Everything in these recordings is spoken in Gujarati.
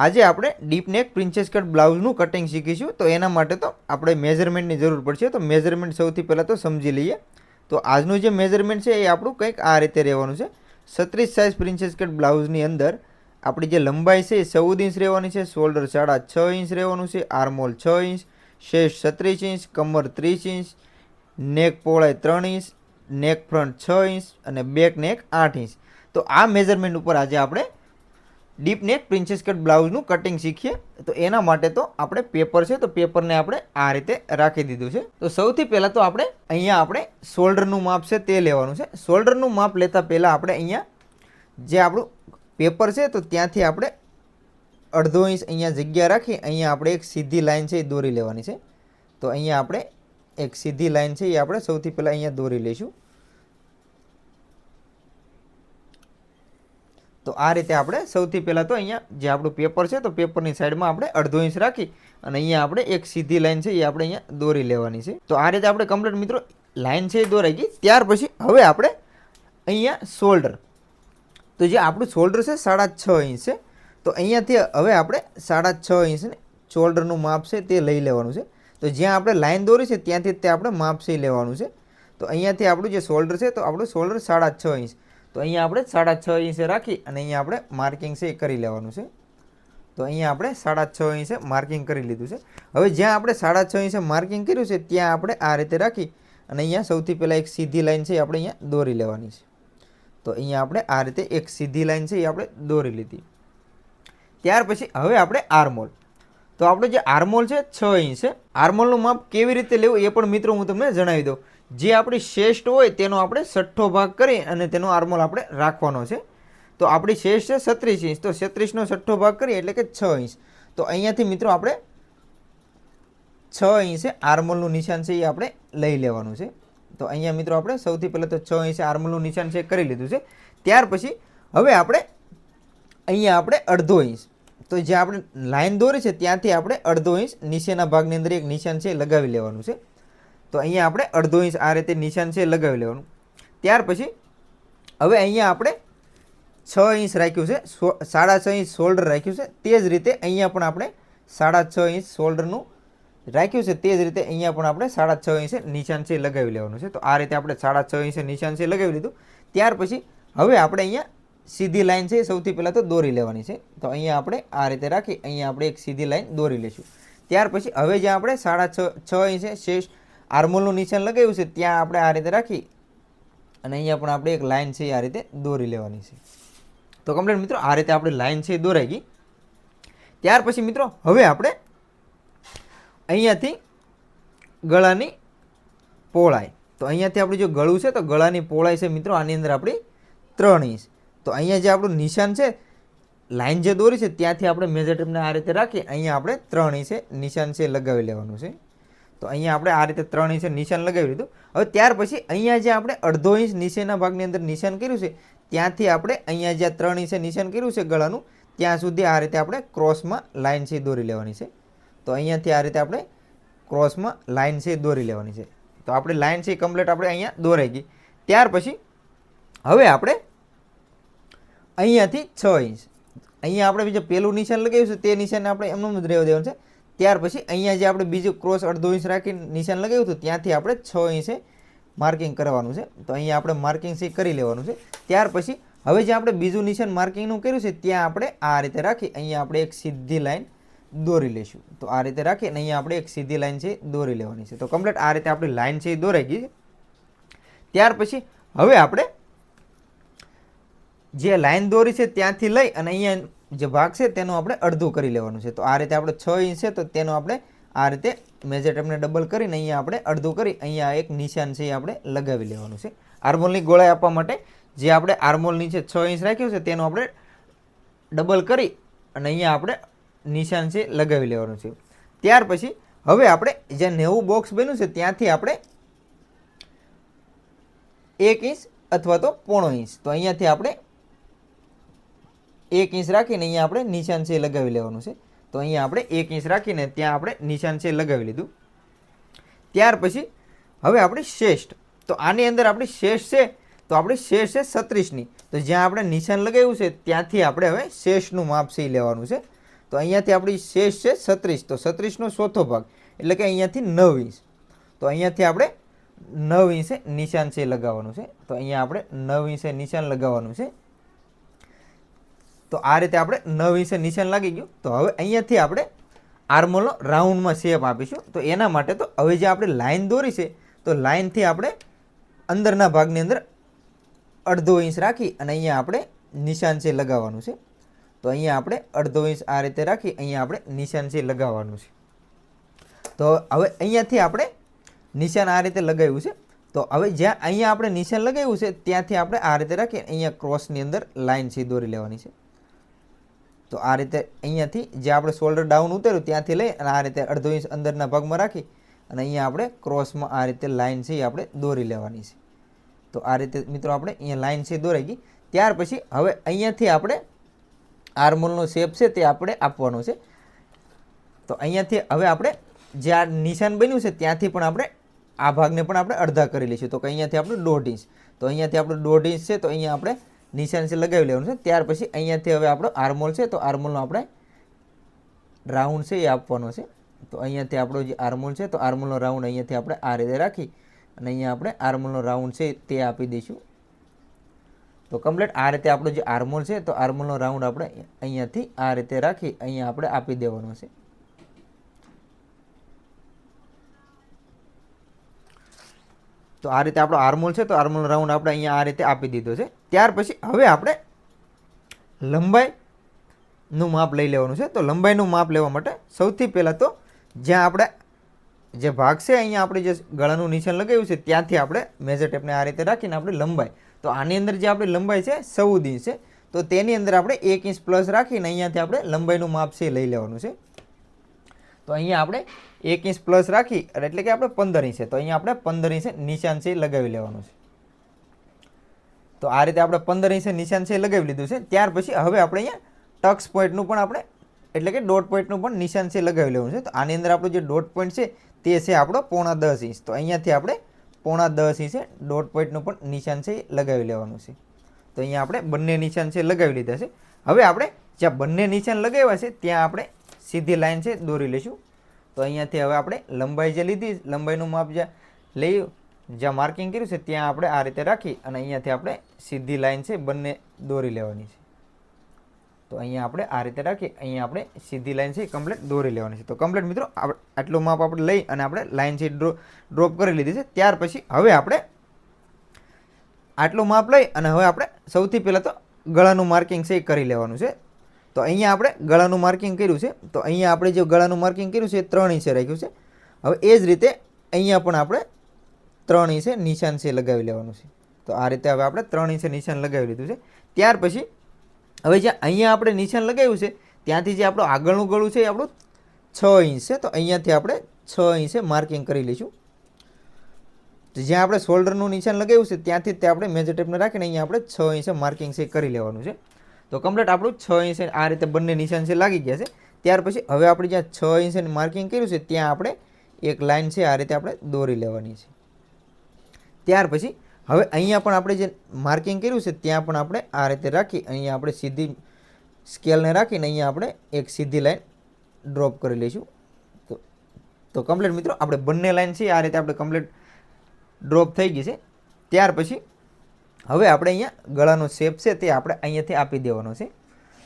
આજે આપણે ડીપ નેક પ્રિન્સેસ કટ બ્લાઉઝનું કટિંગ શીખીશું. તો એના માટે તો આપણે મેઝરમેન્ટની જરૂર પડશે. તો મેઝરમેન્ટ સૌથી પહેલાં તો સમજી લઈએ. તો આજનું જે મેઝરમેન્ટ છે એ આપણું કંઈક આ રીતે રહેવાનું છે. છત્રીસ સાઇઝ પ્રિન્સેસ કટ બ્લાઉઝની અંદર આપણી જે લંબાઈ છે એ ચૌદ ઇંચ રહેવાની છે. શોલ્ડર સાડા છ ઇંચ રહેવાનું છે. આર્મોલ છ ઇંચ. શેષ છત્રીસ ઇંચ. કમર ત્રીસ ઇંચ. નેક પહોળાઈ ત્રણ ઇંચ. નેક ફ્રન્ટ છ ઇંચ. અને બેક નેક આઠ ઇંચ. તો આ મેઝરમેન્ટ ઉપર આજે આપણે ડીપ નેક પ્રિન્સેસ કટ બ્લાઉઝનું કટિંગ શીખીએ. તો એના માટે તો આપણે પેપર છે, તો પેપરને આપણે આ રીતે રાખી દીધું છે. તો સૌથી પહેલાં તો આપણે અહીંયા આપણે શોલ્ડરનું માપ છે તે લેવાનું છે. શોલ્ડરનું માપ લેતા પહેલાં આપણે અહીંયા જે આપણું પેપર છે, તો ત્યાંથી આપણે અડધો ઇંચ અહીંયા જગ્યા રાખી, અહીંયા આપણે એક સીધી લાઈન છે એ દોરી લેવાની છે. તો અહીંયા આપણે એક સીધી લાઈન છે એ આપણે સૌથી પહેલાં અહીંયા દોરી લઈશું. તો આ રીતે આપણે સૌથી પહેલાં તો અહીંયા જે આપણું પેપર છે, તો પેપરની સાઈડમાં આપણે અડધો ઇંચ રાખી અને અહીંયા આપણે એક સીધી લાઈન છે, એ આપણે અહીંયા દોરી લેવાની છે. તો આ રીતે આપણે કમ્પ્લીટ મિત્રો લાઈન છે એ દોરાઈ ગઈ. ત્યાર પછી હવે આપણે અહીંયા શોલ્ડર તો જે આપણું શોલ્ડર છે, સાડા છ ઇંચ છે. તો અહીંયાથી હવે આપણે સાડા છ ઇંચ ને શોલ્ડરનું માપ છે, તે લઈ લેવાનું છે. તો જ્યાં આપણે લાઈન દોરી છે, ત્યાંથી તે આપણે માપ છે લેવાનું છે. તો અહીંયાથી આપણું જે શોલ્ડર છે, તો આપણું શોલ્ડર સાડા છ ઇંચ. તો અહીંયા આપણે સાડા છ ઇંચે રાખી અને અહીંયા આપણે માર્કિંગ છે એ કરી લેવાનું છે. તો અહીંયા આપણે સાડા છ ઇંચે માર્કિંગ કરી લીધું છે. હવે જ્યાં આપણે સાડા છ ઇંચે માર્કિંગ કર્યું છે, ત્યાં આપણે આ રીતે રાખી અને અહીંયા સૌથી પહેલાં એક સીધી લાઈન છે એ આપણે અહીંયા દોરી લેવાની છે. તો અહીંયા આપણે આ રીતે એક સીધી લાઈન છે એ આપણે દોરી લીધી. ત્યાર પછી હવે આપણે આર્મોલ. તો આપણો જે આર્મોલ છે, છ ઇંચ. છે આર્મોલનું માપ કેવી રીતે લેવું એ પણ મિત્રો હું તમને જણાવી દઉં. જે આપણી શ્રેષ્ઠ હોય તેનો આપણે છઠ્ઠો ભાગ કરી અને તેનો આર્મોલ આપણે રાખવાનો છે. તો આપણી શેષ છે છત્રીસ ઇંચ. તો છત્રીસનો છઠ્ઠો ભાગ કરીએ એટલે કે છ ઇંચ. તો અહીંયાથી મિત્રો આપણે છ ઇંચે આર્મોલનું નિશાન છે એ આપણે લઈ લેવાનું છે. તો અહીંયા મિત્રો આપણે સૌથી પહેલાં તો છ ઇંચે આર્મોલનું નિશાન છે કરી લીધું છે. ત્યાર પછી હવે આપણે અહીંયા આપણે અડધો ઇંચ. તો જે આપણે લાઈન દોરી છે ત્યાંથી આપણે અડધો ઇંચ નીચેના ભાગની અંદર એક નિશાન છે એ લગાવી લેવાનું છે. તો અહીંયા આપણે અડધો ઇંચ આ રીતે નિશાન છે લગાવી લેવાનું. ત્યાર પછી હવે અહીંયા આપણે છ ઇંચ રાખ્યું છે સાડા છ ઇંચ શોલ્ડર રાખ્યું છે, તે જ રીતે અહીંયા પણ આપણે સાડા છ ઇંચ શોલ્ડરનું રાખ્યું છે, તે જ રીતે અહીંયા પણ આપણે સાડા છ ઇંચે નિશાન છે લગાવી લેવાનું છે. તો આ રીતે આપણે સાડા છ ઇંચે નિશાન છે લગાવી લીધું. ત્યાર પછી હવે આપણે અહીંયા સીધી લાઈન છે સૌથી પહેલાં તો દોરી લેવાની છે. તો અહીંયા આપણે આ રીતે રાખી, અહીંયા આપણે એક સીધી લાઈન દોરી લઈશું. ત્યાર પછી હવે જ્યાં આપણે સાડા છ છ ઇંચે શેષ આર્મોલનું નિશાન લગાવ્યું છે, ત્યાં આપણે આ રીતે રાખી અને અહીંયા પણ આપણે એક લાઇન છે આ રીતે દોરી લેવાની છે. તો કમ્પ્લીટ મિત્રો, આ રીતે આપણે લાઇન છે એ દોરાઈ ગઈ. ત્યાર પછી મિત્રો, હવે આપણે અહીંયાથી ગળાની પહોળાઈ. તો અહીંયાથી આપણું જો ગળું છે, તો ગળાની પહોળાઈ છે મિત્રો, આની અંદર આપણી ત્રણ ઇંચ. તો અહીંયા જે આપણું નિશાન છે, લાઈન જે દોરી છે, ત્યાંથી આપણે મેજર ટેપને આ રીતે રાખી, અહીંયા આપણે ત્રણ ઇંચે નિશાન છે લગાવી લેવાનું છે. તો અહીંયા આપણે આ રીતે ત્રણ ઇંચ નિશાન લગાવી દીધું હવે ત્યાર પછી અહીંયા જે આપણે અડધો ઇંચ નીચેના ભાગની અંદર નિશાન કર્યું છે, ત્યાંથી આપણે અહીંયા જ્યાં ત્રણ ઇંચે નિશાન કર્યું છે ગળાનું, ત્યાં સુધી આ રીતે આપણે ક્રોસમાં લાઇન છે દોરી લેવાની છે. તો અહીંયાથી આ રીતે આપણે ક્રોસમાં લાઇન છે દોરી લેવાની છે. તો આપણે લાઇન છે કમ્પ્લીટ આપણે અહીંયા દોરાઈ ગઈ. ત્યાર પછી હવે આપણે અહીંયાથી છ ઇંચ. અહીંયા આપણે જે પેલું નિશાન લગાવ્યું છે, તે નિશાન આપણે એમનું જ રહેવા દેવાનું છે. ત્યાર પછી અહીંયા જે આપણે બીજું ક્રોસ અડધો ઇંચ રાખીને નિશાન લગાવ્યું હતું, ત્યાંથી આપણે છ ઇંચે માર્કિંગ કરવાનું છે. તો અહીંયા આપણે માર્કિંગ છે કરી લેવાનું છે. ત્યાર પછી હવે જે આપણે બીજું નિશાન માર્કિંગનું કર્યું છે, ત્યાં આપણે આ રીતે રાખી અહીંયા આપણે એક સીધી લાઈન દોરી લઈશું. તો આ રીતે રાખી અને અહીંયા આપણે એક સીધી લાઈન છે દોરી લેવાની છે. તો કમ્પ્લીટ આ રીતે આપણી લાઈન છે એ દોરાઈ ગઈ ત્યાર પછી હવે આપણે જે લાઈન દોરી છે ત્યાંથી લઈ અને અહીંયા જે ભાગ છે તેનું આપણે અડધું કરી લેવાનું છે. તો આ રીતે આપણે છ ઇંચ છે, તો તેનું આપણે આ રીતે મેજર ટેપને ડબલ કરીને અહીંયા આપણે અડધું કરી અહીંયા એક નિશાન છે એ આપણે લગાવી લેવાનું છે. આર્મોલની ગોળાઈ આપવા માટે જે આપણે આર્મોલ નીચે છ ઇંચ રાખ્યું છે તેનું આપણે ડબલ કરી અને અહીંયા આપણે નિશાન છે લગાવી લેવાનું છે. ત્યાર પછી હવે આપણે જે નેવું બોક્સ બન્યું છે ત્યાંથી આપણે એક ઇંચ અથવા તો પોણો ઇંચ તો અહીંયાથી આપણે એક ઇંચ રાખીને અહીંયા આપણે નિશાન છે લગાવી લેવાનું છે. તો અહીંયા આપણે એક ઇંચ રાખીને ત્યાં આપણે નિશાન છે લગાવી લીધું. ત્યાર પછી હવે આપણી શ્રેષ્ઠ તો આની અંદર આપણી શેષ છે, તો આપણી શેષ છે છત્રીસની. તો જ્યાં આપણે નિશાન લગાવ્યું છે ત્યાંથી આપણે હવે શેષનું માપ છે લેવાનું છે. તો અહીંયાથી આપણી શેષ છે છત્રીસ. તો છત્રીસનો ચોથો ભાગ, એટલે કે અહીંયાથી નવ ઇંચ. તો અહીંયાથી આપણે નવ ઇંચે નિશાન છે લગાવવાનું છે. તો અહીંયા આપણે નવ ઇંચે નિશાન લગાવવાનું છે. તો આ રીતે આપણે નવ ઇંચે નિશાન લાગી ગયું. તો હવે અહીંયાથી આપણે આર્મોલનો રાઉન્ડમાં શેપ આપીશું. તો એના માટે તો હવે જે આપણે લાઇન દોરી છે, તો લાઇનથી આપણે અંદરના ભાગની અંદર અડધો ઇંચ રાખી અને અહીંયા આપણે નિશાન છે લગાવવાનું છે. તો અહીંયા આપણે અડધો ઇંચ આ રીતે રાખી, અહીંયા આપણે નિશાન છે લગાવવાનું છે. તો હવે અહીંયાથી આપણે નિશાન આ રીતે લગાવ્યું છે. તો હવે જ્યાં અહીંયા આપણે નિશાન લગાવ્યું છે, ત્યાંથી આપણે આ રીતે રાખી અહીંયા ક્રોસની અંદર લાઇન છે દોરી લેવાની છે. તો આ રીતે અહીંયાથી જે આપણે શોલ્ડર ડાઉન ઉતર્યું ત્યાંથી લઈ અને આ રીતે અડધો ઇંચ અંદરના ભાગમાં રાખી અને અહીંયા આપણે ક્રોસમાં આ રીતે લાઇન છે એ આપણે દોરી લેવાની છે. તો આ રીતે મિત્રો આપણે અહીંયા લાઇન છે દોરાઈ ગઈ. ત્યાર પછી હવે અહીંયાથી આપણે આર્મોલનો શેપ છે તે આપણે આપવાનો છે. તો અહીંયાથી હવે આપણે જે આ નિશાન બન્યું છે ત્યાંથી પણ આપણે આ ભાગને પણ આપણે અડધા કરી લઈશું. તો કે અહીંયાથી આપણે દોઢ ઇંચ તો અહીંયાથી આપણે દોઢ ઇંચ છે તો અહીંયા આપણે નિશાન છે, લગાવી લેવાનું છે. ત્યાર પછી અહીંયાથી હવે આપણો આર્મોલ છે, તો આર્મોલનો આપણે રાઉન્ડ છે એ આપવાનો છે. તો અહીંયાથી આપણો જે આર્મોલ છે, તો આર્મોલનો રાઉન્ડ અહીંયાથી આપણે આ રીતે રાખી અને અહીંયા આપણે આર્મોલનો રાઉન્ડ છે તે આપી દઈશું. તો કમ્પ્લીટ આ રીતે આપણો જે આર્મોલ છે, તો આર્મોલનો રાઉન્ડ આપણે અહીંયાથી આ રીતે રાખી અહીંયા આપણે આપી દેવાનો છે. તો આ રીતે આપણો આર્મોલ છે, તો આર્મોલનો રાઉન્ડ આપણે અહીંયા આ રીતે આપી દીધો છે. ત્યાર પછી હવે આપણે લંબાઈનું માપ લઈ લેવાનું છે. તો લંબાઈનું માપ લેવા માટે સૌથી પહેલાં તો જ્યાં આપણે જે ભાગ છે, અહીંયા આપણે જે ગળાનું નિશાન લગાવ્યું છે, ત્યાંથી આપણે મેજર ટેપને આ રીતે રાખીને આપણે લંબાઈ. તો આની અંદર જે આપણી લંબાઈ છે, ચૌદ ઇંચ છે. તો તેની અંદર આપણે એક ઇંચ પ્લસ રાખીને અહીંયાથી આપણે લંબાઈનું માપ છે લઈ લેવાનું છે. તો અહીંયા આપણે એક ઇંચ પ્લસ રાખી એટલે કે આપણે પંદર ઇંચ છે. તો અહીંયા આપણે પંદર ઇંચ નિશાન છે લગાવી લેવાનું છે. તો આ રીતે આપણે પંદર ઇંચે નિશાન છે લગાવી લીધું છે. ત્યાર પછી હવે આપણે અહીંયા ટક્સ પોઈન્ટનું પણ આપણે, એટલે કે ડોટ પોઈન્ટનું પણ નિશાન છે લગાવી લેવાનું છે. તો આની અંદર આપણું જે ડોટ પોઈન્ટ છે તે છે આપણો પોણા દસ ઇંચ. તો અહીંયાથી આપણે પોણા દસ ઇંચે ડોટ પોઈન્ટનું પણ નિશાન છે લગાવી લેવાનું છે. તો અહીંયા આપણે બંને નિશાન છે લગાવી લીધા છે. હવે આપણે જ્યાં બંને નિશાન લગાવ્યા છે ત્યાં આપણે સીધી લાઈન છે દોરી લઈશું. તો અહીંયાથી હવે આપણે લંબાઈ જે લીધી, લંબાઈનું માપ જ્યાં લઈ જ્યાં માર્કિંગ કર્યું છે, ત્યાં આપણે આ રીતે રાખી અને અહીંયાથી આપણે સીધી લાઈન છે, બંને દોરી લેવાની છે. તો અહીંયા આપણે આ રીતે રાખી, અહીંયા આપણે સીધી લાઈન છે કમ્પ્લીટ દોરી લેવાની છે. તો કમ્પ્લીટ મિત્રો આટલું માપ આપણે લઈ અને આપણે લાઈન છે ડ્રો ડ્રોપ કરી લીધી છે. ત્યાર પછી હવે આપણે આટલું માપ લઈ અને હવે આપણે સૌથી પહેલાં તો ગળાનું માર્કિંગ છે એ કરી લેવાનું છે. તો અહીંયા આપણે ગળાનું માર્કિંગ કર્યું છે. તો અહીંયા આપણે જે ગળાનું માર્કિંગ કર્યું છે, એ ત્રણ ઇંચે રાખ્યું છે. હવે એ જ રીતે અહીંયા પણ આપણે ત્રણ ઇંચે નિશાન છે લગાવી લેવાનું છે. તો આ રીતે હવે આપણે ત્રણ ઇંચે નિશાન લગાવી લીધું છે. ત્યાર પછી હવે જે અહીંયા આપણે નિશાન લગાવ્યું છે, ત્યાંથી જે આપણું આગળનું ગળું છે એ આપણું છ ઇંચ છે. તો અહીંયાથી આપણે છ ઇંચે માર્કિંગ કરી લઈશું. તો જ્યાં આપણે શોલ્ડરનું નિશાન લગાવ્યું છે, ત્યાંથી તે આપણે મેજર ટેપને રાખીને અહીંયા આપણે છ ઇંચે માર્કિંગ છે કરી લેવાનું છે. તો કમ્પ્લીટ આપણું છ ઇંચે આ રીતે બંને નિશાન છે લાગી ગયા છે. ત્યાર પછી હવે આપણે જ્યાં છ ઇંચે માર્કિંગ કર્યું છે, ત્યાં આપણે એક લાઇન છે, આ રીતે આપણે દોરી લેવાની છે. ત્યાર પછી હવે અહીંયા પણ આપણે જે માર્કિંગ કર્યું છે, ત્યાં પણ આપણે આ રીતે રાખી, અહીંયા આપણે સીધી સ્કેલને રાખીને અહીંયા આપણે એક સીધી લાઈન ડ્રોપ કરી લઈશું. તો તો કમ્પ્લીટ મિત્રો, આપણે બંને લાઈન છે, આ રીતે આપણે કમ્પ્લીટ ડ્રોપ થઈ ગઈ છે. ત્યાર પછી હવે આપણે અહીંયા ગળાનો શેપ છે તે આપણે અહીંયાથી આપી દેવાનો છે.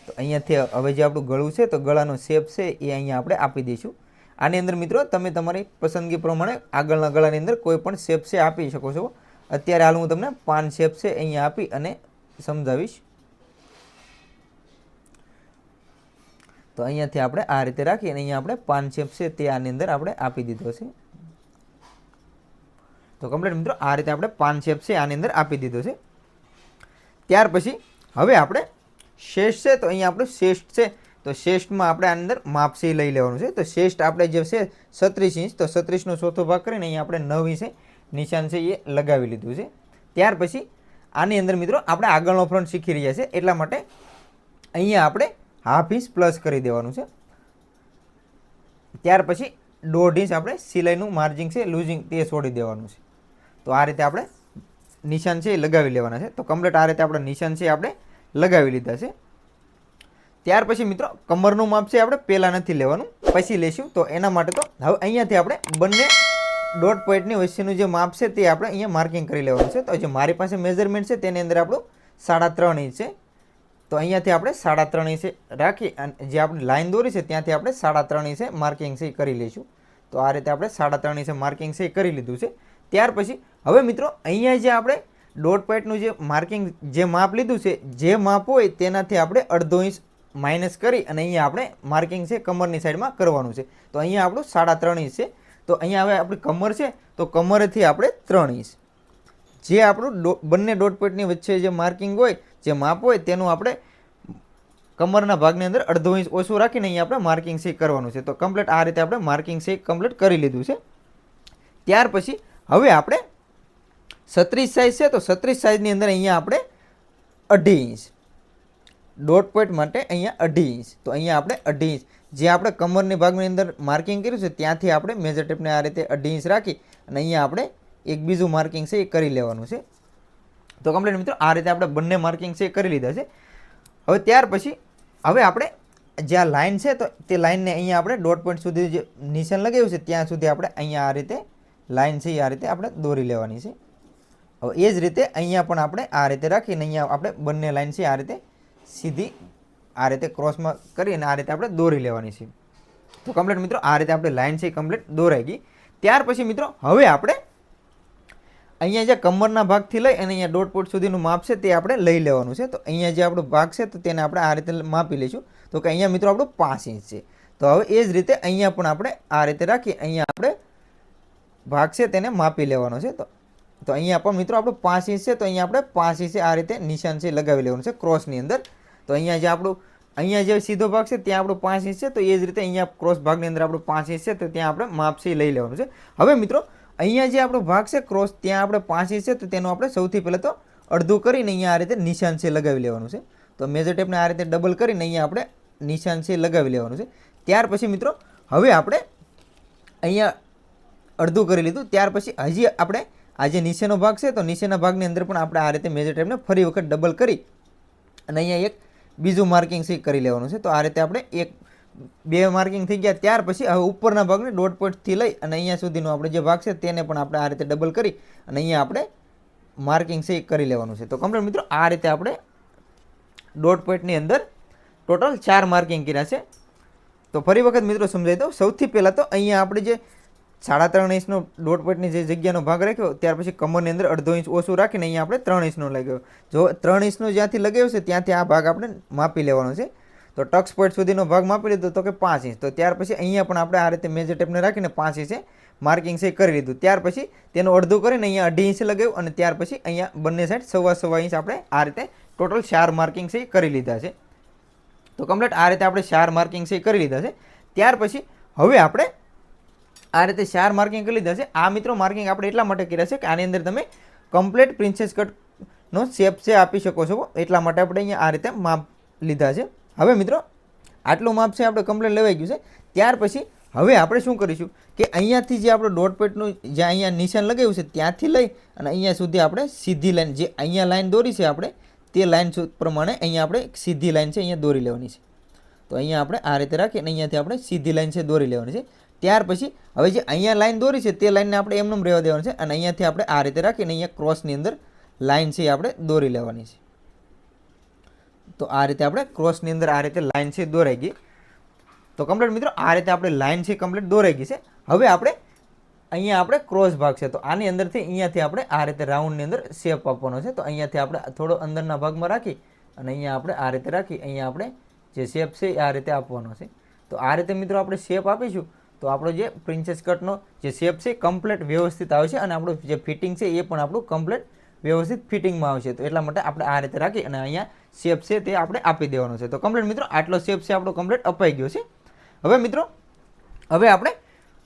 તો અહીંયાથી હવે જે આપણું ગળું છે, તો ગળાનો શેપ છે એ અહીંયા આપણે આપી દઈશું. આની અંદર મિત્રો, તમે તમારી પસંદગી પ્રમાણે આગળના ગળાની અંદર કોઈ પણ શેપ છે આપી શકો છો. અત્યારે હાલ હું તમને પાન શેપ છે અહીંયા આપી અને સમજાવીશ. તો અહીંયાથી આપણે આ રીતે રાખી અને અહીંયા આપણે પાન શેપ છે તે આની અંદર આપણે આપી દીધો છે. તો કમ્પ્લીટ મિત્રો, આ રીતે આપણે પાન શેપ છે આની અંદર આપી દીધો છે. ત્યાર પછી હવે આપણે શેષ છે, તો અહીંયા આપણે શ્રેષ્ઠ છે તો શેષ્ઠમાં આપણે અંદર માપસી લઈ લેવાનું છે. તો શેષ્ઠ આપણે જે છે છત્રીસ ઇંચ, તો છત્રીસનો ચોથો ભાગ કરીને અહીંયા આપણે નવ ઇંચે નિશાન છે એ લગાવી લીધું છે. ત્યાર પછી આની અંદર મિત્રો આપણે આગળનો ફ્રન્ટ શીખી રહ્યા છે એટલા માટે અહીંયા આપણે હાફ ઇંચ પ્લસ કરી દેવાનું છે. ત્યાર પછી દોઢ ઇંચ આપણે સિલાઈનું માર્જિંગ છે લૂઝિંગ તે છોડી દેવાનું છે. તો આ રીતે આપણે નિશાન છે એ લગાવી લેવાના છે. તો કમ્પ્લીટ આ રીતે આપણે નિશાન છે આપણે લગાવી લીધા છે. ત્યાર પછી મિત્રો, કમરનું માપ છે આપણે પહેલાં નથી લેવાનું, પછી લેશું. તો એના માટે તો હવે અહીંયાથી આપણે બંને ડોટ પોઈન્ટની વચ્ચેનું જે માપ છે તે આપણે અહીંયા માર્કિંગ કરી લેવાનું છે. તો જે મારી પાસે મેઝરમેન્ટ છે તેની અંદર આપણું સાડા ત્રણ ઇંચ છે. તો અહીંયાથી આપણે સાડા ત્રણ ઇંચે રાખી અને જે આપણે લાઇન દોરી છે ત્યાંથી આપણે સાડા ત્રણ ઇંચે માર્કિંગ છે કરી લઈશું. તો આ રીતે આપણે સાડા ત્રણ ઇંચે માર્કિંગ છે કરી લીધું છે. ત્યાર પછી હવે મિત્રો, અહીંયા જે આપણે ડોટ પોઈન્ટનું જે માર્કિંગ જે માપ લીધું છે, જે માપ હોય તેનાથી આપણે અડધો ઇંચ માઇનસ કરી અને અહીંયા આપણે માર્કિંગ છે કમરની સાઈડમાં કરવાનું છે. તો અહીંયા આપણું સાડા ત્રણ ઇંચ છે. તો અહીંયા હવે આપણી કમર છે, તો કમરથી આપણે ત્રણ ઇંચ જે આપણું બંને ડોટ પોઈન્ટની વચ્ચે જે માર્કિંગ હોય, જે માપ હોય, તેનું આપણે કમરના ભાગની અંદર અડધો ઇંચ ઓછું રાખીને અહીંયા આપણે માર્કિંગ છે કરવાનું છે. તો કમ્પ્લીટ આ રીતે આપણે માર્કિંગ છે કમ્પ્લીટ કરી લીધું છે. ત્યાર પછી હવે આપણે છત્રીસ સાઇઝ છે, તો છત્રીસ સાઇઝની અંદર અહીંયા આપણે અઢી ઇંચ ડોટ પોઈન્ટ માટે અહીંયા અઢી ઇંચ તો અહીંયા આપણે અઢી ઇંચ જે આપણે કમરની ભાગની અંદર માર્કિંગ કર્યું છે, ત્યાંથી આપણે મેજર ટેપને આ રીતે અઢી ઇંચ રાખી અને અહીંયા આપણે એક બીજું માર્કિંગ છે એ કરી લેવાનું છે. તો કમ્પ્લીટ મિત્રો, આ રીતે આપણે બંને માર્કિંગ છે એ કરી લીધા છે. હવે ત્યાર પછી, હવે આપણે જે આ લાઇન છે, તો તે લાઇનને અહીંયા આપણે ડોટ પોઈન્ટ સુધી જે નિશાન લગાવ્યું છે, ત્યાં સુધી આપણે અહીંયા આ રીતે લાઇન છે એ આ રીતે આપણે દોરી લેવાની છે. હવે એ જ રીતે અહીંયા પણ આપણે આ રીતે રાખીને અહીંયા આપણે બંને લાઇન છે આ રીતે સીધી આ રીતે ક્રોસમાં કરીને આ રીતે આપણે દોરી લેવાની છે. તો કમ્પ્લીટ મિત્રો, આ રીતે આપણે લાઇન છે કમ્પ્લીટ દોરાઈ ગઈ. ત્યાર પછી મિત્રો, હવે આપણે અહીંયા જે કમરના ભાગથી લઈ અને અહીંયા દોઢ પોટ સુધીનું માપ છે તે આપણે લઈ લેવાનું છે. તો અહીંયા જે આપણો ભાગ છે તો તેને આપણે આ રીતે માપી લઈશું. તો કે અહીંયા મિત્રો આપણું પાંચ ઇંચ છે. તો હવે એ જ રીતે અહીંયા પણ આપણે આ રીતે રાખી, અહીંયા આપણે ભાગ છે તેને માપી લેવાનો છે. તો તો અહીંયા પણ મિત્રો આપણું પાંચ ઇંચ છે, તો અહીંયા આપણે પાંચ ઇંચે આ રીતે નિશાન છે લગાવી લેવાનું છે ક્રોસની અંદર. તો અહીંયા જે આપણું, અહીંયા જે સીધો ભાગ છે, ત્યાં આપણું પાંચ ઇંચ છે, તો એ જ રીતે અહીંયા ક્રોસ ભાગની અંદર આપણું પાંચ ઇંચ છે, તો ત્યાં આપણે માપસી લઈ લેવાનું છે. હવે મિત્રો, અહીંયા જે આપણો ભાગ છે, ક્રોસ, ત્યાં આપણે પાંચ ઇંચ છે, તો તેનું આપણે સૌથી પહેલાં તો અડધું કરીને અહીંયા આ રીતે નિશાન છે લગાવી લેવાનું છે. તો મેજર ટેપને આ રીતે ડબલ કરીને અહીંયા આપણે નિશાન છે લગાવી લેવાનું છે. ત્યાર પછી મિત્રો, હવે આપણે અહીંયા અડધું કરી લીધું. ત્યાર પછી હજી આપણે આ જે નીચેનો ભાગ છે, તો નીચેના ભાગની અંદર પણ આપણે આ રીતે મેજર ટેપને ફરી વખત ડબલ કરી અને અહીંયા એક બીજું માર્કિંગ છે કરી લેવાનું છે. તો આ રીતે આપણે એક, બે માર્કિંગ થઈ ગયા, ત્યાર પછી હવે ઉપરના ભાગને દોઢ પોઈન્ટથી લઈ અને અહીંયા સુધીનો આપણે જે ભાગ છે તેને પણ આપણે આ રીતે ડબલ કરી અને અહીંયા આપણે માર્કિંગ છે કરી લેવાનું છે. તો કમ્પ્લીટ મિત્રો, આ રીતે આપણે દોઢ પોઈન્ટની અંદર ટોટલ ચાર માર્કિંગ કર્યા છે. તો ફરી વખત મિત્રો સમજાવી દઉં, સૌથી પહેલાં તો અહીંયા આપણે જે સાડા ત્રણ ઇંચનો દોઢ પોઈન્ટની જે જગ્યાનો ભાગ રાખ્યો, ત્યાર પછી કમરની અંદર અડધો ઇંચ ઓછું રાખીને અહીંયા આપણે ત્રણ ઇંચનો લગાવ્યો. જો ત્રણ ઇંચનો જ્યાંથી લગાવ્યો છે, ત્યાંથી આ ભાગ આપણે માપી લેવાનો છે. તો ટક્સ પોઈન્ટ સુધીનો ભાગ માપી લીધો તો કે પાંચ ઇંચ. તો ત્યાર પછી અહીંયા પણ આપણે આ રીતે મેજર ટેપને રાખીને પાંચ ઇંચે માર્કિંગ છે કરી લીધું. ત્યાર પછી તેનું અડધું કરીને અહીંયા અઢી ઇંચ લગાવ્યું અને ત્યાર પછી અહીંયા બંને સાઈડ સવા સવા ઇંચ આપણે આ રીતે ટોટલ ચાર માર્કિંગ છે કરી લીધા છે. તો કમ્પ્લીટ આ રીતે આપણે ચાર માર્કિંગ છે કરી લીધા છે. ત્યાર પછી હવે આપણે આ રીતે ચાર માર્કિંગ કરી લીધા છે. આ મિત્રો માર્કિંગ આપણે એટલા માટે કર્યા છે કે આની અંદર તમે કમ્પ્લીટ પ્રિન્સેસ કટનો શેપ છે આપી શકો છો. એટલા માટે આપણે અહીંયા આ રીતે માપ લીધા છે. હવે મિત્રો, આટલું માપ છે આપણે કમ્પ્લીટ લેવાઈ ગયું છે. ત્યાર પછી હવે આપણે શું કરીશું કે અહીંયાથી જે આપણું ડોટ પેટનું જે અહીંયા નિશાન લગાવ્યું છે ત્યાંથી લઈ અને અહીંયા સુધી આપણે સીધી લાઈન જે અહીંયા લાઈન દોરી છે આપણે, તે લાઈન પ્રમાણે અહીંયા આપણે સીધી લાઈન છે અહીંયા દોરી લેવાની છે. તો અહીંયા આપણે આ રીતે રાખીએ અને અહીંયાથી આપણે સીધી લાઈન છે દોરી લેવાની છે. ત્યાર પછી હવે જે અહીંયા લાઈન દોરી છે તે લાઈનને આપણે એમનેમ રહેવા દેવાની છે અને અહીંયાથી આપણે આ રીતે રાખીને અહીંયા ક્રોસની અંદર લાઈન છે એ આપણે દોરી લેવાની છે. તો આ રીતે આપણે ક્રોસની અંદર આ રીતે લાઈન છે દોરાઈ ગઈ. તો કમ્પ્લીટ મિત્રો, આ રીતે આપણે લાઈન છે કમ્પ્લીટ દોરાઈ ગઈ છે. હવે આપણે અહીંયા આપણે ક્રોસ ભાગ છે. તો આની અંદરથી અહીંયાથી આપણે આ રીતે રાઉન્ડની અંદર શેપ આપવાનો છે. તો અહીંયાથી આપણે થોડો અંદરના ભાગમાં રાખી અને અહીંયા આપણે આ રીતે રાખી, અહીંયા આપણે જે શેપ છે એ આ રીતે આપવાનો છે. તો આ રીતે મિત્રો આપણે શેપ આપીશું. તો આપણો જે પ્રિન્સેસ કટનો જે શેપ છે કમ્પ્લીટ વ્યવસ્થિત આવશે અને આપણું જે ફિટિંગ છે એ પણ આપણું કમ્પ્લીટ વ્યવસ્થિત ફિટિંગમાં આવશે તો એટલા માટે આપણે આ રીતે રાખી અને અહીંયા શેપ છે તે આપણે આપી દેવાનો છે. તો કમ્પ્લીટ મિત્રો, આટલો શેપ છે આપણો કમ્પ્લીટ અપાઈ ગયો છે. હવે મિત્રો, હવે આપણે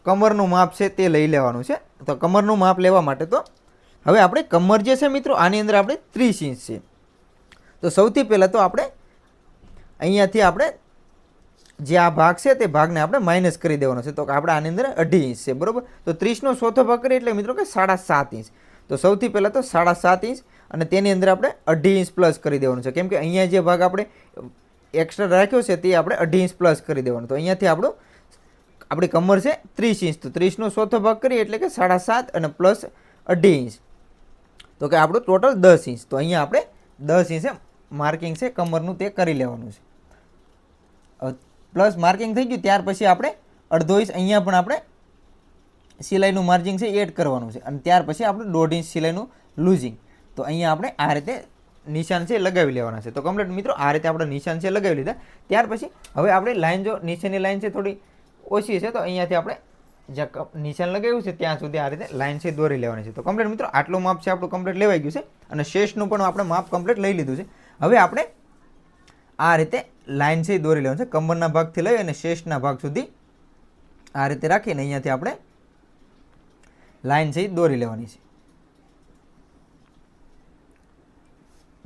કમરનું માપ છે તે લઈ લેવાનું છે. તો કમરનું માપ લેવા માટે તો હવે આપણે કમર જે છે મિત્રો, આની અંદર આપણે ત્રીસ ઇંચ છે. તો સૌથી પહેલાં તો આપણે અહીંયાથી આપણે જે આ ભાગ છે તે ભાગને આપણે માઇનસ કરી દેવાનો છે. તો આપણે આની અંદર અઢી ઇંચ છે, બરાબર? તો ત્રીસનો ચોથો ભાગ કરીએ એટલે મિત્રો કે સાડા સાત ઇંચ. તો સૌથી પહેલાં તો સાડા સાત ઇંચ અને તેની અંદર આપણે અઢી ઇંચ પ્લસ કરી દેવાનું છે. કેમ કે અહીંયા જે ભાગ આપણે એક્સ્ટ્રા રાખ્યો છે તે આપણે અઢી ઇંચ પ્લસ કરી દેવાનું. તો અહીંયાથી આપણું, આપણી કમર છે ત્રીસ ઇંચ. તો ત્રીસનો ચોથો ભાગ કરીએ એટલે કે સાડા સાત અને પ્લસ અઢી ઇંચ. તો કે આપણું ટોટલ દસ ઇંચ. તો અહીંયા આપણે દસ ઇંચે માર્કિંગ છે, કમરનું તે કરી લેવાનું છે. પ્લસ માર્કિંગ થઈ ગયું, ત્યાર પછી આપણે અડધો ઇંચ અહીંયા પણ આપણે સિલાઈનું માર્જિંગ છે એડ કરવાનું છે. અને ત્યાર પછી આપણે દોઢ ઇંચ સિલાઈનું લૂઝિંગ. તો અહીંયા આપણે આ રીતે નિશાન છે લગાવી લેવાના છે. તો કમ્પ્લીટ મિત્રો, આ રીતે આપણે નિશાન છે લગાવી લીધા. ત્યાર પછી હવે આપણે લાઇન જો નીચેની લાઇન છે થોડી ઓછી છે, તો અહીંયાથી આપણે જ્યાં નિશાન લગાવ્યું છે, ત્યાં સુધી આ રીતે લાઇન છે દોરી લેવાની છે. તો કમ્પ્લીટ મિત્રો, આટલું માપ છે આપણું કમ્પ્લીટ લેવાઈ ગયું છે. અને શેષનું પણ આપણે માપ કમ્પ્લીટ લઈ લીધું છે. હવે આપણે આ રીતે લાઈન છે એ દોરી લેવાનું છે. કમરના ભાગથી લઈ અને શેષના ભાગ સુધી આ રીતે રાખીને અહીંયાથી આપણે લાઈન છે એ દોરી લેવાની છે.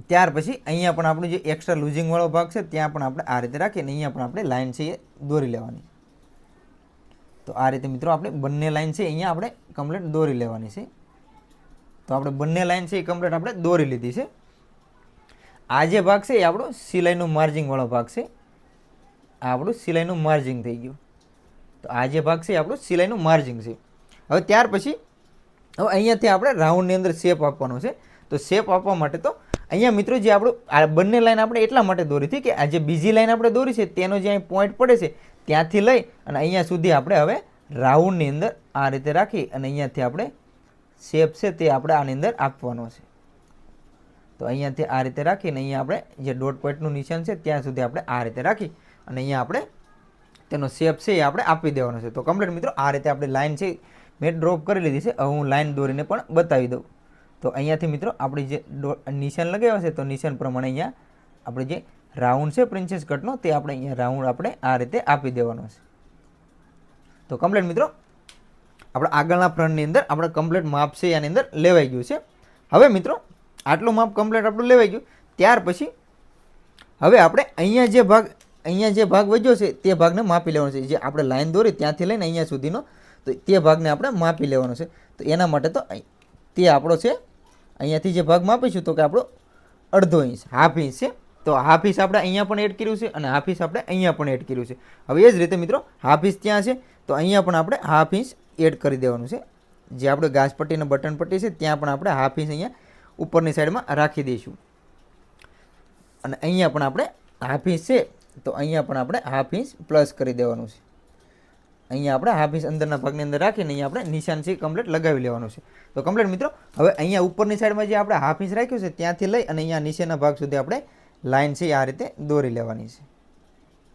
ત્યાર પછી અહીંયા પણ આપણું જે એક્સ્ટ્રા લૂઝિંગવાળો ભાગ છે, ત્યાં પણ આપણે આ રીતે રાખીને અહીંયા પણ આપણે લાઈન છે એ દોરી લેવાની. તો આ રીતે મિત્રો આપણે બંને લાઈન છે અહીંયા આપણે કમ્પ્લીટ દોરી લેવાની છે. તો આપણે બંને લાઈન છે એ કમ્પ્લીટ આપણે દોરી લીધી છે. આ જે ભાગ છે એ આપણો સિલાઈનું માર્જિંગવાળો ભાગ છે. આ આપણું સિલાઈનું માર્જિંગ થઈ ગયું. તો આ જે ભાગ છે એ આપણું સિલાઈનું માર્જિંગ છે. હવે ત્યાર પછી, હવે અહીંયાથી આપણે રાઉન્ડની અંદર શેપ આપવાનો છે. તો શેપ આપવા માટે તો અહીંયા મિત્રો જે આપણું, આ બંને લાઈન આપણે એટલા માટે દોરી હતી કે આ જે બીજી લાઈન આપણે દોરી છે, તેનો જે અહીં પોઈન્ટ પડે છે, ત્યાંથી લઈ અને અહીંયા સુધી આપણે હવે રાઉન્ડની અંદર આ રીતે રાખી અને અહીંયાથી આપણે શેપ છે તે આપણે આની અંદર આપવાનો છે. તો અહીંયાથી આ રીતે રાખીને અહીંયા આપણે જે ડોટ પોઈન્ટનું નિશાન છે ત્યાં સુધી આપણે આ રીતે રાખી અને અહીંયા આપણે તેનો શેપ છે એ આપણે આપી દેવાનો છે. તો કમ્પ્લીટ મિત્રો, આ રીતે આપણે લાઈન છે મેં ડ્રોપ કરી લીધી છે. હવે હું લાઈન દોરીને પણ બતાવી દઉં. તો અહીંયાથી મિત્રો, આપણી જે નિશાન લગાવ્યા છે, તો નિશાન પ્રમાણે અહીંયા આપણે જે રાઉન્ડ છે પ્રિન્સેસ કટનો તે આપણે અહીંયા રાઉન્ડ આપણે આ રીતે આપી દેવાનો છે. તો કમ્પ્લીટ મિત્રો, આપણે આગળના ફ્રન્ટની અંદર આપણે કમ્પ્લીટ માપ છે એની અંદર લેવાઈ ગયું છે. હવે મિત્રો આટલું માપ કમ્પ્લેટ આપણું લેવાઈ ગયું. ત્યાર પછી હવે આપણે અહીંયા જે ભાગ, અહીંયા જે ભાગ વધ્યો છે, તે ભાગને માપી લેવાનો છે. જે આપણે લાઈન દોરી ત્યાંથી લઈને અહીંયા સુધીનો, તો તે ભાગને આપણે માપી લેવાનો છે. તો એના માટે તો તે આપણો છે, અહીંયાથી જે ભાગ માપીશું, તો કે આપણો અડધો ઇંચ હાફ ઇંચ છે. તો હાફ ઇંચ આપણે અહીંયા પણ એડ કર્યું છે અને હાફ ઇંચ આપણે અહીંયા પણ એડ કર્યું છે. હવે એ જ રીતે મિત્રો હાફ ઇંચ ત્યાં છે, તો અહીંયા પણ આપણે હાફ ઇંચ એડ કરી દેવાનું છે. જે આપણે ગાસપટ્ટી અને બટન પટ્ટી છે, ત્યાં પણ આપણે હાફ ઇંચ અહીંયા ઉપરની સાઈડમાં રાખી દઈશું. અને અહીંયા પણ આપણે હાફ ઇંચ છે, તો અહીંયા પણ આપણે હાફ ઇંચ પ્લસ કરી દેવાનું છે. અહીંયા આપણે હાફ ઇંચ અંદરના ભાગની અંદર રાખીને અહીંયા આપણે નિશાન કમ્પ્લીટ લગાવી લેવાનું છે. તો કમ્પ્લીટ મિત્રો, હવે અહીંયા ઉપરની સાઈડમાં જે આપણે હાફ ઇંચ રાખ્યું છે, ત્યાંથી લઈ અને અહીંયા નીચેના ભાગ સુધી આપણે લાઇન છે આ રીતે દોરી લેવાની છે.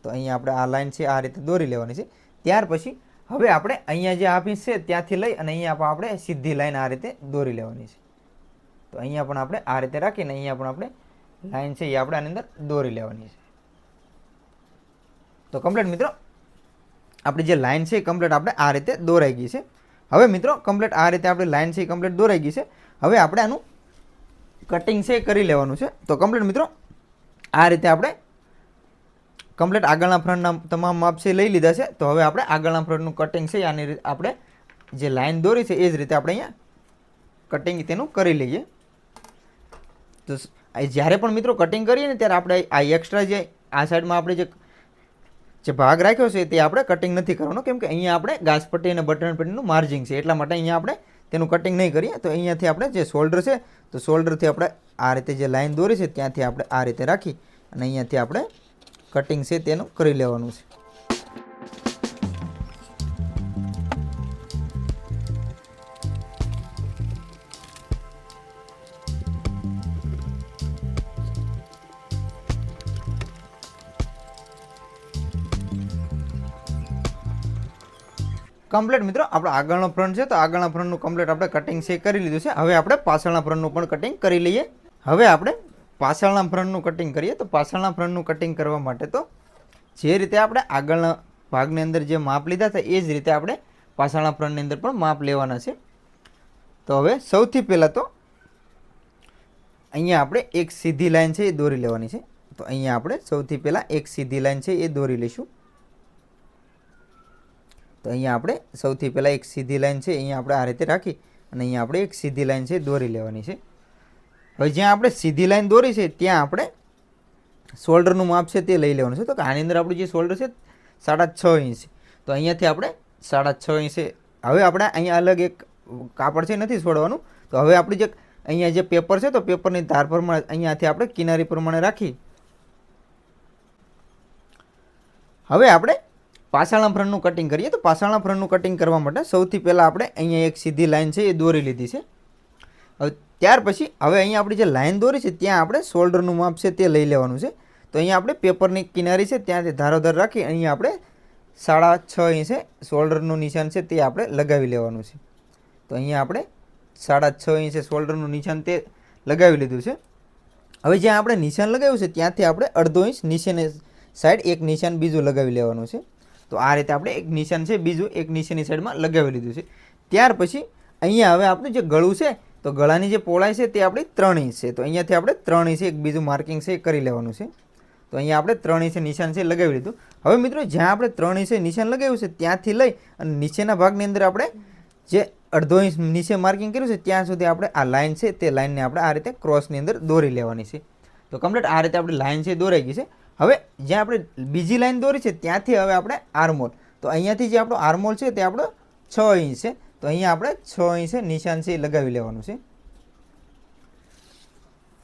તો અહીંયા આપણે આ લાઇન છે આ રીતે દોરી લેવાની છે. ત્યાર પછી હવે આપણે અહીંયા જે હાફ ઇંચ છે, ત્યાંથી લઈ અને અહીંયા પણ આપણે સીધી લાઈન આ રીતે દોરી લેવાની છે. તો અહીંયા પણ આપણે આ રીતે રાખીને અહીંયા પણ આપણે લાઈન છે એ આપણે આની અંદર દોરી લેવાની છે. તો કમ્પ્લીટ મિત્રો, આપણી જે લાઈન છે એ કમ્પ્લીટ આપણે આ રીતે દોરાઈ ગઈ છે. હવે મિત્રો કમ્પ્લીટ આ રીતે આપણી લાઈન છે એ કમ્પ્લીટ દોરાઈ ગઈ છે. હવે આપણે આનું કટિંગ છે એ કરી લેવાનું છે. તો કમ્પ્લીટ મિત્રો, આ રીતે આપણે કમ્પ્લીટ આગળના ફ્રન્ટના તમામ માપ છે લઈ લીધા છે. તો હવે આપણે આગળના ફ્રન્ટનું કટિંગ છે આની આપણે જે લાઈન દોરી છે એ જ રીતે આપણે અહીંયા કટિંગ તેનું કરી લઈએ. તો જ્યારે પણ મિત્રો કટિંગ કરીએ ને ત્યારે આપણે આ એક્સ્ટ્રા જે આ સાઈડમાં આપણે જે જે ભાગ રાખ્યો છે તે આપણે કટિંગ નથી કરવાનો. કેમ કે અહીંયા આપણે ગાસપટ્ટી અને બટન પટ્ટીનું માર્જિંગ છે. એટલા માટે અહીંયા આપણે તેનું કટિંગ નહીં કરીએ. તો અહીંયાથી આપણે જે શોલ્ડર છે, તો શોલ્ડરથી આપણે આ રીતે જે લાઈન દોરી છે, ત્યાંથી આપણે આ રીતે રાખી અને અહીંયાથી આપણે કટિંગ છે તેનું કરી લેવાનું છે. કમ્પ્લીટ મિત્રો, આપણો આગળનો ફ્રન્ટ છે, તો આગળના ફ્રન્ટનું કમ્પ્લીટ આપણે કટિંગ છે કરી લીધું છે. હવે આપણે પાછળના ફ્રન્ટનું પણ કટિંગ કરી લઈએ. હવે આપણે પાછળના ફ્રન્ટનું કટિંગ કરીએ, તો પાછળના ફ્રન્ટનું કટિંગ કરવા માટે તો જે રીતે આપણે આગળના ભાગની અંદર જે માપ લીધા હતા એ જ રીતે આપણે પાછળના ફ્રન્ટની અંદર પણ માપ લેવાના છે. તો હવે સૌથી પહેલાં તો અહીંયા આપણે એક સીધી લાઈન છે એ દોરી લેવાની છે. તો અહીંયા આપણે સૌથી પહેલાં એક સીધી લાઈન છે એ દોરી લઈશું. તો અહીંયા આપણે સૌથી પહેલાં એક સીધી લાઈન છે, અહીંયા આપણે આ રીતે રાખી અને અહીંયા આપણે એક સીધી લાઈન છે, દોરી લેવાની છે. હવે જ્યાં આપણે સીધી લાઈન દોરી છે, ત્યાં આપણે શોલ્ડરનું માપ છે તે લઈ લેવાનું છે. તો આની અંદર આપણું જે શોલ્ડર છે, સાડા છ ઇંચ. તો અહીંયાથી આપણે સાડા છ ઇંચે, હવે આપણે અહીંયા અલગ એક કાપડ છે, નથી છોડવાનું. તો હવે આપણી જે અહીંયા જે પેપર છે, તો પેપરની ધાર પ્રમાણે અહીંયાથી આપણે કિનારી પ્રમાણે રાખી. હવે આપણે પાછળના ફ્રન્ટનું કટિંગ કરીએ તો પાછળના ફ્રન્ટનું કટિંગ કરવા માટે સૌથી પહેલાં આપણે અહીંયા એક સીધી લાઈન છે એ દોરી લીધી છે. હવે ત્યાર પછી હવે અહીંયા આપણી જે લાઈન દોરી છે ત્યાં આપણે શોલ્ડરનું માપ છે તે લઈ લેવાનું છે. તો અહીંયા આપણે પેપરની કિનારી છે ત્યાંથી ધારોધાર રાખી અહીંયા આપણે સાડા છ ઇંચે શોલ્ડરનું નિશાન છે તે આપણે લગાવી લેવાનું છે. તો અહીંયા આપણે સાડા છ ઇંચે શોલ્ડરનું નિશાન તે લગાવી લીધું છે. હવે જ્યાં આપણે નિશાન લગાવ્યું છે ત્યાંથી આપણે અડધો ઇંચ નીચેની સાઈડ એક નિશાન બીજું લગાવી લેવાનું છે. તો આ રીતે આપણે એક નિશાન છે, બીજું એક નીચેની સાઈડમાં લગાવી લીધું છે. ત્યાર પછી અહીંયા હવે આપણું જે ગળું છે, તો ગળાની જે પહોળાઈ છે તે આપણી ત્રણ ઇંચ છે. તો અહીંયાથી આપણે ત્રણ ઇંચ એક બીજું માર્કિંગ છે એ કરી લેવાનું છે. તો અહીંયા આપણે ત્રણ ઇંચે નિશાન છે લગાવી લીધું. હવે મિત્રો, જ્યાં આપણે ત્રણ ઇંચે નિશાન લગાવ્યું છે ત્યાંથી લઈ અને નીચેના ભાગની અંદર આપણે જે અડધો ઇંચ નીચે માર્કિંગ કર્યું છે, ત્યાં સુધી આપણે આ લાઇન છે તે લાઇનને આપણે આ રીતે ક્રોસની અંદર દોરી લેવાની છે. તો કમ્પ્લીટ આ રીતે આપણે લાઇન છે દોરાઈ ગઈ છે. હવે જ્યાં આપણે બીજી લાઇન દોરી છે, ત્યાંથી હવે આપણે આર્મોલ. તો અહીંયાથી જે આપણો આર્મોલ છે, તે આપણો છ ઇંચ છે. તો અહીંયા આપણે છ ઇંચે નિશાન છે લગાવી લેવાનું છે.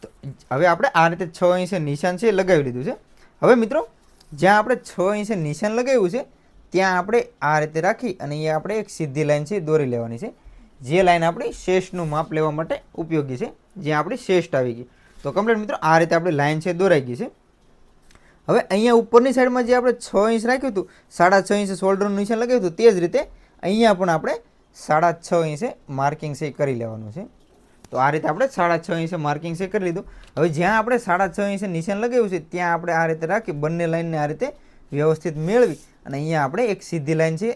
તો હવે આપણે આ રીતે છ ઇંચે નિશાન છે લગાવી લીધું છે. હવે મિત્રો, જ્યાં આપણે છ ઇંચે નિશાન લગાવ્યું છે, ત્યાં આપણે આ રીતે રાખી અને અહીંયા આપણે એક સીધી લાઇન છે દોરી લેવાની છે. જે લાઇન આપણી શેષનું માપ લેવા માટે ઉપયોગી છે જ્યાં આપણી શેષ્ટ આવી ગઈ. તો કમ્પ્લીટ મિત્રો, આ રીતે આપણી લાઇન છે દોરાઈ ગઈ છે. હવે અહીંયા ઉપરની સાઈડમાં જે આપણે છ ઇંચ રાખ્યું હતું, સાડા છ ઇંચ શોલ્ડરનું નિશાન લગાવ્યું હતું, તે જ રીતે અહીંયા પણ આપણે સાડા છ ઇંચે માર્કિંગ છે કરી લેવાનું છે. તો આ રીતે આપણે સાડા છ ઇંચે માર્કિંગ છે કરી લીધું. હવે જ્યાં આપણે સાડા છ ઇંચે નિશાન લગાવ્યું છે, ત્યાં આપણે આ રીતે રાખી, બંને લાઈનને આ રીતે વ્યવસ્થિત મેળવી અને અહીંયા આપણે એક સીધી લાઈન છે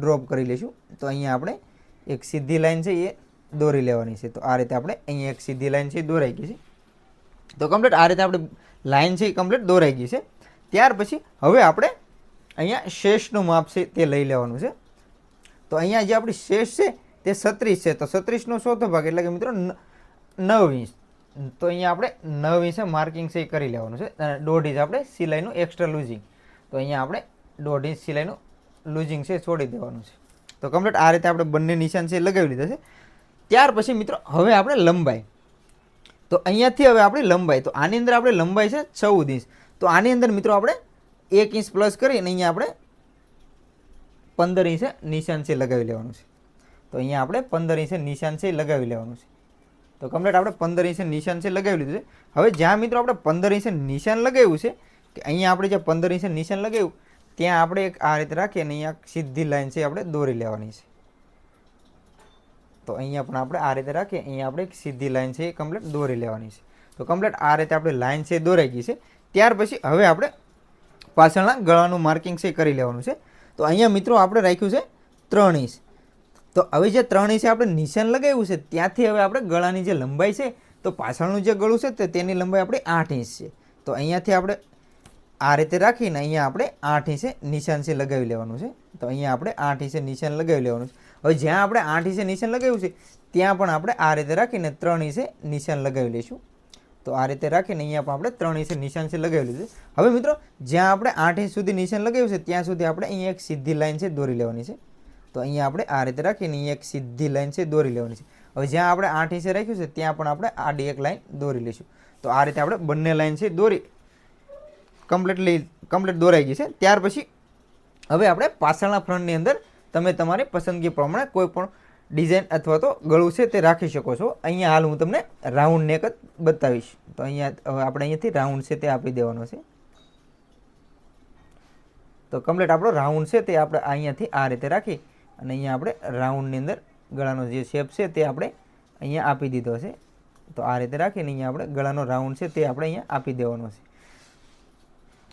ડ્રોપ કરી લઈશું. તો અહીંયા આપણે એક સીધી લાઇન છે એ દોરી લેવાની છે. તો આ રીતે આપણે અહીંયા એક સીધી લાઈન છે દોરાઈ ગઈ છે. તો કમ્પ્લીટ આ રીતે આપણે લાઈન છે એ કમ્પ્લીટ દોરાઈ ગઈ છે. ત્યાર પછી હવે આપણે અહીંયા શેષનું માપ છે તે લઈ લેવાનું છે. તો અહીંયા જે આપણી શેષ છે તે છત્રીસ છે. તો છત્રીસનો ચોથો ભાગ એટલે કે મિત્રો નવ ઇંચ. તો અહીંયા આપણે નવ ઇંચે માર્કિંગ છે એ કરી લેવાનું છે. અને દોઢ ઇંચ આપણે સિલાઈનું એક્સ્ટ્રા લૂઝિંગ તો અહીંયા આપણે દોઢ ઇંચ સિલાઈનું લૂઝિંગ છે છોડી દેવાનું છે. તો કમ્પ્લીટ આ રીતે આપણે બંને નિશાન છે લગાવી લીધા છે. ત્યાર પછી મિત્રો હવે આપણે લંબાઈ. તો અહીંયાથી હવે આપણી લંબાઈ, તો આની અંદર આપણે લંબાઈ છે ચૌદ ઇંચ. તો આની અંદર મિત્રો આપણે એક ઇંચ પ્લસ કરી અને અહીંયા આપણે પંદર ઇંચે નિશાન છે લગાવી લેવાનું છે. તો અહીંયા આપણે પંદર ઇંચે નિશાન છે લગાવી લેવાનું છે. તો કમ્પ્લેટ આપણે પંદર ઇંચે નિશાન છે લગાવી લીધું છે. હવે જ્યાં મિત્રો આપણે પંદર ઇંચે નિશાન લગાવ્યું છે, કે અહીંયા આપણે જે પંદર ઇંચે નિશાન લગાવ્યું, ત્યાં આપણે એક આ રીતે રાખીએ અને અહીંયા સીધી લાઈન છે આપણે દોરી લેવાની છે. તો અહીંયા પણ આપણે આ રીતે રાખીએ. અહીંયા આપણે એક સીધી લાઈન છે એ કમ્પ્લીટ દોરી લેવાની છે. તો કમ્પ્લીટ આ રીતે આપણે લાઈન છે એ દોરાઈ ગઈ છે. ત્યાર પછી હવે આપણે પાછળના ગળાનું માર્કિંગ છે એ કરી લેવાનું છે. તો અહીંયા મિત્રો આપણે રાખ્યું છે ત્રણ ઇંચ. તો હવે જે ત્રણ ઇંચે આપણે નિશાન લગાવ્યું છે, ત્યાંથી હવે આપણે ગળાની જે લંબાઈ છે, તો પાછળનું જે ગળું છે તે તેની લંબાઈ આપણી આઠ ઇંચ છે. તો અહીંયાથી આપણે આ રીતે રાખીને અહીંયા આપણે આઠ ઇંચે નિશાન છે લગાવી લેવાનું છે. તો અહીંયા આપણે આઠ ઇંચે નિશાન લગાવી લેવાનું છે. હવે જ્યાં આપણે આઠ ઇંચે નિશાન લગાવ્યું છે, ત્યાં પણ આપણે આ રીતે રાખીને ત્રણ ઇંચે નિશાન લગાવી લઈશું. તો આ રીતે રાખીને અહીંયા પણ આપણે ત્રણ ઇંચે નિશાન છે લગાવી લીધું. હવે મિત્રો, જ્યાં આપણે આઠ ઇંચ સુધી નિશાન લગાવ્યું છે, ત્યાં સુધી આપણે અહીંયા એક સીધી લાઈન છે દોરી લેવાની છે. તો અહીંયા આપણે આ રીતે રાખીને અહીંયા એક સીધી લાઈન છે દોરી લેવાની છે. હવે જ્યાં આપણે આઠ ઇંચે રાખ્યું છે, ત્યાં પણ આપણે આડી એક લાઈન દોરી લઈશું. તો આ રીતે આપણે બંને લાઈન છે દોરી કમ્પ્લીટલી કમ્પ્લીટ દોરાઈ ગઈ છે. ત્યાર પછી હવે આપણે પાછળના ફ્રન્ટની અંદર તમે તમારી પસંદગી પ્રમાણે કોઈ પણ ડિઝાઇન અથવા તો ગળું છે તે રાખી શકો છો. અહીંયા હાલ હું તમને રાઉન્ડ નેક જ બતાવીશ. તો અહીંયા હવે આપણે અહીંયાથી રાઉન્ડ છે તે આપી દેવાનો છે. તો કમ્પ્લીટ આપણો રાઉન્ડ છે તે આપણે અહીંયાથી આ રીતે રાખી અને અહીંયા આપણે રાઉન્ડની અંદર ગળાનો જે શેપ છે તે આપણે અહીંયા આપી દીધો છે. તો આ રીતે રાખીને અહીંયા આપણે ગળાનો રાઉન્ડ છે તે આપણે અહીંયા આપી દેવાનો છે.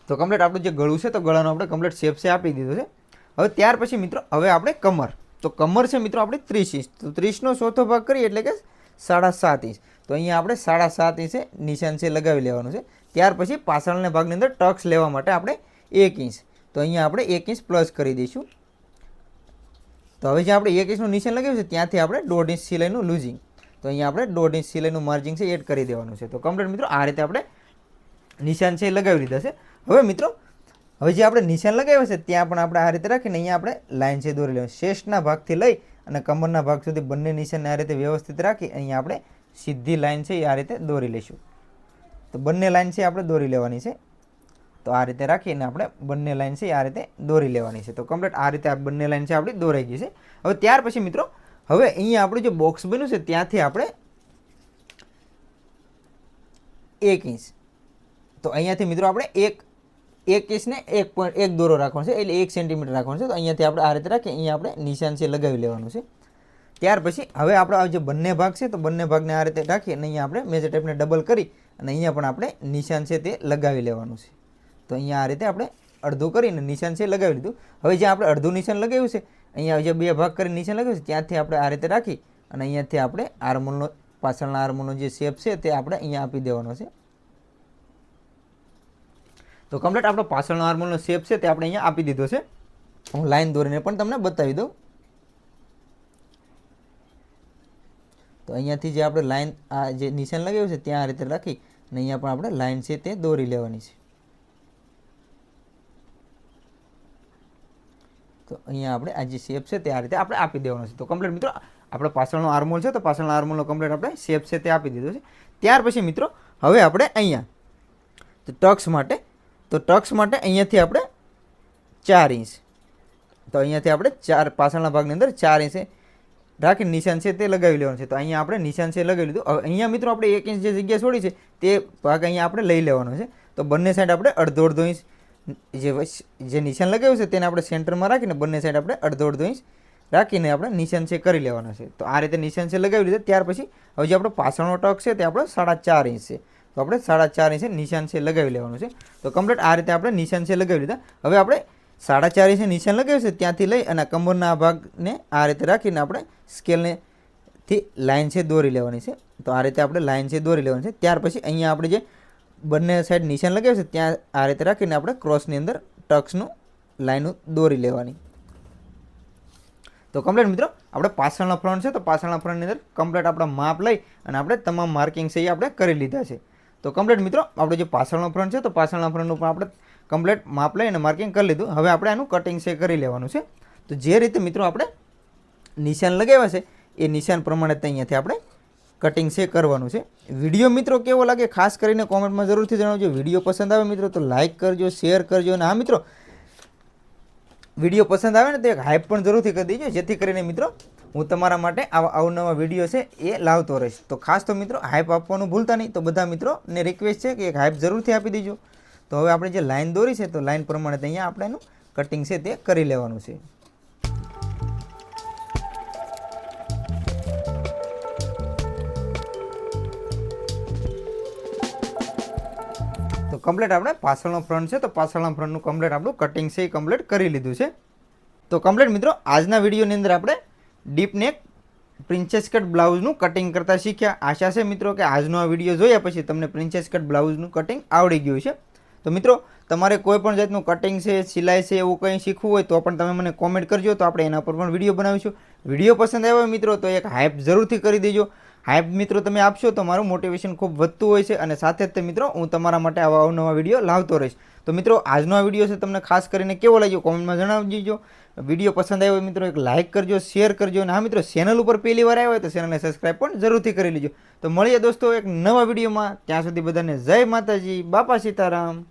તો કમ્પ્લીટ આપણું જે ગળું છે, તો ગળાનો આપણે કમ્પ્લીટ શેપ છે આપી દીધો છે. હવે ત્યાર પછી મિત્રો, હવે આપણે કમર. તો કમર છે મિત્રો આપણે ત્રીસ ઇંચ. તો ત્રીસનો ચોથો ભાગ કરીએ એટલે કે સાડા સાત ઇંચ. તો અહીંયા આપણે સાડા સાત ઇંચે નિશાન છે લગાવી લેવાનું છે. ત્યાર પછી પાછળના ભાગની અંદર ટક્સ લેવા માટે આપણે એક ઇંચ. તો અહીંયા આપણે એક ઇંચ પ્લસ કરી દઈશું. તો હવે જે આપણે એક ઇંચનું નિશાન લગાવ્યું છે, ત્યાંથી આપણે દોઢ ઇંચ સિલાઈનું લૂઝિંગ તો અહીંયા આપણે દોઢ ઇંચ સિલાઈનું માર્જિંગ છે એડ કરી દેવાનું છે. તો કમ્પ્લીટ મિત્રો, આ રીતે આપણે નિશાન છે લગાવી લીધા છે. હવે મિત્રો, હવે જે આપણે નિશાન લગાવ્યા છે, ત્યાં પણ આપણે આ રીતે રાખીને અહીંયા આપણે લાઇન છે દોરી લેવાનું. શેષના ભાગથી લઈ અને કમરના ભાગ સુધી બંને નિશાનને આ રીતે વ્યવસ્થિત રાખી અહીંયા આપણે સીધી લાઇન છે એ આ રીતે દોરી લઈશું. તો બંને લાઇન છે આપણે દોરી લેવાની છે. તો આ રીતે રાખીને આપણે બંને લાઇન છે આ રીતે દોરી લેવાની છે. તો કમ્પ્લીટ આ રીતે આ બંને લાઇન છે આપણી દોરાઈ ગઈ છે. હવે ત્યાર પછી મિત્રો, હવે અહીંયા આપણું જે બોક્સ બન્યું છે ત્યાંથી આપણે એક ઇંચ. તો અહીંયાથી મિત્રો આપણે એક એક કેસને એક પોઈન્ટ એક દોરો રાખવાનો છે, એટલે એક સેન્ટીમીટર રાખવાનો છે. તો અહીંયાથી આપણે આ રીતે રાખી અહીંયા આપણે નિશાન છે લગાવી લેવાનું છે. ત્યાર પછી હવે આપણો જે બંને ભાગ છે, તો બંને ભાગને આ રીતે રાખી અને અહીંયા આપણે મેજર ટેપને ડબલ કરી અને અહીંયા પણ આપણે નિશાન છે તે લગાવી લેવાનું છે. તો અહીંયા આ રીતે આપણે અડધું કરીને નિશાન છે લગાવી લીધું. હવે જ્યાં આપણે અડધું નિશાન લગાવ્યું છે, અહીંયા જે બે ભાગ કરીને નિશાન લગાવ્યું છે, ત્યાંથી આપણે આ રીતે રાખી અને અહીંયાથી આપણે આર્મોલનો પાછળના આર્મોલનો જે શેપ છે તે આપણે અહીંયા આપી દેવાનો છે. તો કમ્પ્લીટ આપણો પાછળનો આર્મોલનો શેપ છે તે આપણે અહીંયા આપી દીધો છે. હું લાઈન દોરીને પણ તમને બતાવી દઉં. તો અહીંયાથી જે આપણે લાઈન આ જે નિશાન લગાવ્યું છે ત્યાં આ રીતે રાખી અને અહીંયા પણ આપણે લાઈન છે તે દોરી લેવાની છે. તો અહીંયા આપણે આ જે શેપ છે તે આ રીતે આપણે આપી દેવાનો છે. તો કમ્પ્લીટ મિત્રો, આપણે પાછળનો આર્મોલ છે તો પાછળના આર્મોલનો કમ્પ્લીટ આપણે શેપ છે તે આપી દીધો છે. ત્યાર પછી મિત્રો, હવે આપણે અહીંયા તો ટક્સ માટે તો ટક્સ માટે અહીંયાથી આપણે ચાર ઇંચ. તો અહીંયાથી આપણે ચાર, પાછળના ભાગની અંદર ચાર ઇંચે રાખીને નિશાન છે તે લગાવી લેવાનું છે. તો અહીંયા આપણે નિશાન છે લગાવી લીધું. અહીંયા મિત્રો આપણે એક ઇંચ જે જગ્યા છોડી છે, તે ભાગ અહીંયા આપણે લઈ લેવાનો છે. તો બંને સાઈડ આપણે અડધો અડધો ઇંચ જે જે નિશાન લગાવ્યું છે તેને આપણે સેન્ટરમાં રાખીને બંને સાઈડ આપણે અડધો અડધો ઇંચ રાખીને આપણે નિશાન છે કરી લેવાના છે. તો આ રીતે નિશાન છે લગાવી લીધા. ત્યાર પછી હવે જે આપણો પાછળનો ટક છે તે આપણો સાડા ચાર ઇંચ છે. તો આપણે સાડા ચાર ઇંચે નિશાન છે લગાવી લેવાનું છે. તો કમ્પ્લીટ આ રીતે આપણે નિશાન છે લગાવી લીધા. હવે આપણે સાડા ચાર ઇંચે નિશાન લગાવ્યું છે ત્યાંથી લઈ અને કમરના ભાગને આ રીતે રાખીને આપણે સ્કેલને થી લાઇન છે દોરી લેવાની છે. તો આ રીતે આપણે લાઇન છે દોરી લેવાની છે. ત્યાર પછી અહીંયા આપણે જે બંને સાઈડ નિશાન લગાવ્યું છે ત્યાં આ રીતે રાખીને આપણે ક્રોસની અંદર ટક્સનું લાઇન દોરી લેવાની. તો કમ્પ્લેટ મિત્રો, આપણે પાછળના ફ્રન્ટ છે તો પાછળના ફ્રન્ટની અંદર કમ્પ્લેટ આપણા માપ લઈ અને આપણે તમામ માર્કિંગ છે એ આપણે કરી લીધા છે. તો કમ્પ્લીટ મિત્રો, આપણે જે પાછળનો ફ્રન્ટ છે, તો પાછળના ફ્રન્ટનું પણ આપણે કમ્પ્લીટ માપ લઈ માર્કિંગ કરી લીધું. હવે આપણે આનું કટિંગ છે કરી લેવાનું છે. તો જે રીતે મિત્રો આપણે નિશાન લગાવ્યા છે, એ નિશાન પ્રમાણે અહીંયાથી આપણે કટિંગ છે કરવાનું છે. વીડિયો મિત્રો કેવો લાગે ખાસ કરીને કોમેન્ટમાં જરૂરથી જણાવજો. વીડિયો પસંદ આવે મિત્રો તો લાઇક કરજો શેર કરજો અને હા મિત્રો, વીડિયો પસંદ આવે ને તો એક હાઇપ પણ જરૂરથી કરી દેજો. જેથી કરીને મિત્રો હું તમારા માટે આવા અવનવા વીડિયો છે એ લાવતો રહીશ. તો ખાસ તો મિત્રો હાઇપ આપવાનું ભૂલતા નહીં. તો બધા મિત્રોને રિક્વેસ્ટ છે કે એક હાઇપ જરૂરથી આપી દેજો. તો હવે આપણે જે લાઇન દોરી છે, તો લાઈન પ્રમાણે અહીંયા આપણે એનું કટિંગ છે તે કરી લેવાનું છે. તો કમ્પ્લીટ આપણે પાછળનો ફ્રન્ટ છે, તો પાછળના ફ્રન્ટનું કમ્પ્લીટ આપણું કટિંગ છે એ કમ્પ્લીટ કરી લીધું છે. તો કમ્પ્લીટ મિત્રો, આજના વિડીયોની અંદર આપણે ડીપ નેક પ્રિન્સેસ કટ બ્લાઉઝનું કટિંગ કરતા શીખ્યા. આશા છે મિત્રો કે આજનો આ વીડિયો જોયા પછી તમને પ્રિન્સેસ કટ બ્લાઉઝનું કટિંગ આવડી ગયું છે. તો મિત્રો, તમારે કોઈ પણ જાતનું કટિંગ છે, સિલાઈ છે, એવું કંઈ શીખવું હોય તો પણ તમે મને કોમેન્ટ કરજો. તો આપણે એના પર પણ વીડિયો બનાવીશું. વીડિયો પસંદ આવ્યો મિત્રો, તો એક હાઇપ જરૂરથી કરી દેજો. હાઇપ મિત્રો તમે આપશો તો મારું મોટિવેશન ખૂબ વધતું હોય છે અને સાથે જ મિત્રો, હું તમારા માટે આવા અવનવા વીડિયો લાવતો રહીશ. તો મિત્રો, આજનો આ વીડિયો છે, તમને ખાસ કરીને કેવો લાગ્યો? કોમેન્ટમાં જણાવી દેજો વીડિયો પસંદ આવ્યો હોય મિત્રો, એક લાઇક કરજો શેર કરજો, અને હા મિત્રો ચેનલ ઉપર પહેલી વાર આવ્યો હોય તો ચેનલને સબસ્ક્રાઈબ પણ જરૂરથી કરી લેજો. તો મળીએ દોસ્તો એક નવા વિડીયોમાં. ત્યાં સુધી બધાને જય માતાજી, બાપા સીતારામ.